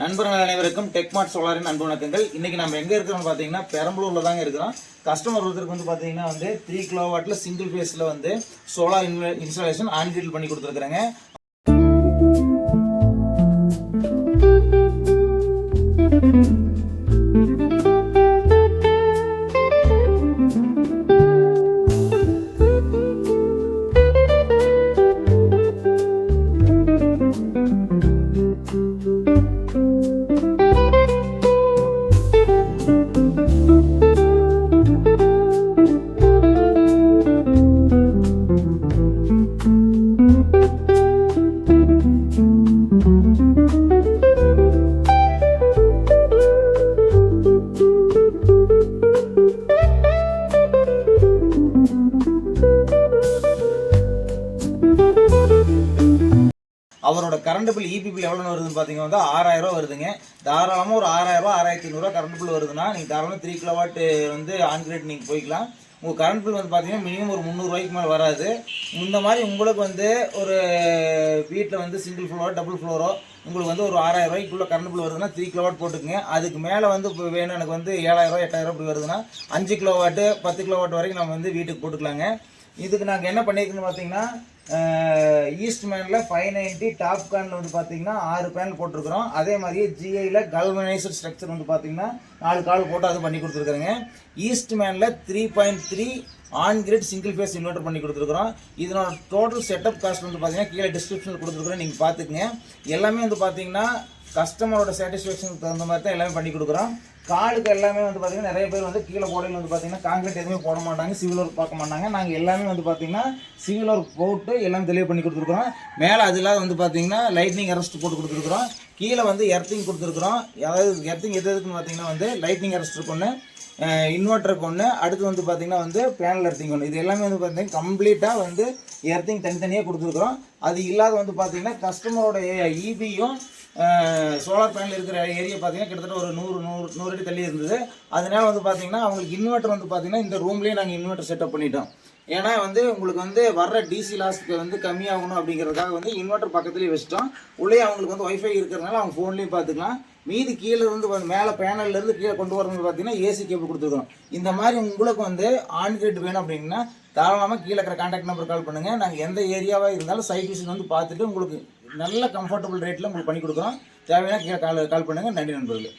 நண்பர்கள் அனைவருக்கும் டெக்மார்ட் சோலாரின் அன்பு வணக்கங்கள். இன்றைக்கி நம்ம எங்கே இருக்கிறோம்னு பார்த்தீங்கன்னா பெரம்பலூரில் தாங்க இருக்கிறோம். கஸ்டமர் ஒருத்தருக்கு வந்து பார்த்தீங்கன்னா வந்து த்ரீ கிலோ சிங்கிள் ஃபேஸில் வந்து சோலார் இன்ஸ்டாலேஷன் ஆன் கிரிட் பண்ணி you அவரோட கரண்ட் பில் இபி பில் எவ்வளோ வருதுன்னு பார்த்தீங்கன்னா ஆறாயிரம் ரூபா வருதுங்க. தாராளமாக ஒரு ஆறாயிரம் ரூபா ஆறாயிரத்தி ஐநூறுரூவா கரண்ட் பில் வருதுன்னா நீங்கள் தாராளமாக த்ரீ கிலோ வாட் வந்து ஆன்கிரேட் நீங்கள் போய்க்கலாம். உங்கள் கரண்ட் பில் வந்து பார்த்தீங்கன்னா மினிமம் ஒரு முந்நூறுரூவாய்க்கு மேலே வராது. இந்த மாதிரி உங்களுக்கு வந்து ஒரு வீட்டில் வந்து சிங்கிள் ஃப்ளோரோ டபுள் ஃப்ளோரோ உங்களுக்கு வந்து ஒரு ஆறாயிரம் ரூபாய்க்குள்ள கரண்ட் பில் வருதுன்னா த்ரீ கிலோ வாட் போட்டுக்குங்க. அதுக்கு மேலே வந்து இப்போ வேணும் எனக்கு வந்து ஏழாயிரம் ரூபா எட்டாயிரம் இப்படி வருதுன்னா அஞ்சு கிலோ வாட்டு பத்து கிலோ வாட் வரைக்கும் நம்ம வந்து வீட்டுக்கு போட்டுக்கலாங்க. இதுக்கு நாங்கள் என்ன பண்ணியிருக்குன்னு பார்த்தீங்கன்னா ஈஸ்ட் மேனில் ஃபைவ் நைன்ட்டி டாப் கானில் வந்து பார்த்தீங்கன்னா ஆறு பேனல் போட்டிருக்கிறோம். அதே மாதிரியே ஜிஐயில் கல்வனைசர் ஸ்ட்ரக்சர் வந்து பார்த்தீங்கன்னா நாலு கால் போட்டு அது பண்ணி கொடுத்துருக்குறேங்க. East மேனில் three point three on grid single phase inverter பண்ணி கொடுத்துருக்குறோம். இதனோட டோட்டல் செட்டப் காஸ்ட் வந்து பார்த்தீங்கன்னா கீழே டிஸ்கிரிப்ஷனில் கொடுத்துருக்குறோம் நீங்கள் பார்த்துக்குங்க எல்லாமே வந்து பார்த்தீங்கன்னா கஸ்டமரோட சாட்டிஸ்ஃபேக்ஷனுக்கு தகுந்த மாதிரி தான் எல்லாமே பண்ணி கொடுக்குறோம். காலுக்கு எல்லாமே வந்து பார்த்தீங்கன்னா நிறைய பேர் வந்து கீழே போடையில் வந்து பார்த்தீங்கன்னா காங்கிரீட் எதுவுமே போட மாட்டாங்க சிவில் ஒர்க் பார்க்க மாட்டாங்க. நாங்கள் எல்லாமே வந்து பார்த்தீங்கன்னா சிவில் ஒர்க் போட்டு எல்லாம் தெளிவு பண்ணி கொடுத்துருக்குறோம். மேலே அது இல்லாத வந்து பார்த்தீங்கன்னா லைட்னிங் அரெஸ்ட் போட்டு கொடுத்துருக்குறோம். கீழே வந்து எர்த்திங் கொடுத்துருக்குறோம். அதாவது எர்த்திங் எது எதுக்குன்னு பார்த்தீங்கன்னா வந்து லைட்னிங் அரெஸ்ட் ஒன்று இன்வெர்ட்டருக்கு ஒன்று அடுத்து வந்து பார்த்திங்கன்னா வந்து பேனல் எர்த்திங் ஒன்று இது எல்லாமே வந்து பார்த்திங்கன்னா கம்ப்ளீட்டாக வந்து எர்த்திங் தனித்தனியாக கொடுத்துருக்குறோம். அது இல்லாத வந்து பார்த்தீங்கன்னா கஸ்டமரோட இபியும் சோலார் பேனல் இருக்கிற ஏரியா பார்த்தீங்கன்னா கிட்டத்தட்ட ஒரு நூறு நூறு நூறு அடி தள்ளி இருந்தது. அதனால வந்து பார்த்தீங்கன்னா அவங்களுக்கு இன்வெர்ட்டர் வந்து பார்த்தீங்கன்னா இந்த ரூம்லேயே நாங்கள் இன்வெர்ட்டர் செட்டப் பண்ணிட்டோம். ஏன்னா வந்து உங்களுக்கு வந்து வர்ற டிசி லாஸ்க்கு வந்து கம்மியாகணும் அப்படிங்கிறதுக்காக வந்து இன்வெர்ட்டர் பக்கத்துலேயே வச்சிட்டோம். உள்ளே அவங்களுக்கு வந்து ஒய்ஃபை இருக்கிறதுனால அவங்க ஃபோன்லேயும் பார்த்துக்கலாம். மீதி கீழே இருந்து வந்து மேலே பேனல்லேருந்து கீழே கொண்டு வரணும்னு பார்த்தீங்கன்னா ஏசி கேபிள் கொடுத்துருக்கோம் இந்த மாதிரி உங்களுக்கு வந்து ஆன் கிரிட் வேணும் அப்படின்னா தாராளமாக கீழே இருக்கிற கான்டாக்ட் நம்பர் கால் பண்ணுங்கள் நாங்கள் எந்த ஏரியாவாக இருந்தாலும் சைட் விசிட் வந்து பார்த்துட்டு உங்களுக்கு நல்ல கம்ஃபர்டபுள் ரேட்டில் உங்களுக்கு பண்ணி கொடுக்குறோம். தேவையான கால் கால் பண்ணுங்கள் நன்றி நண்பர்களே.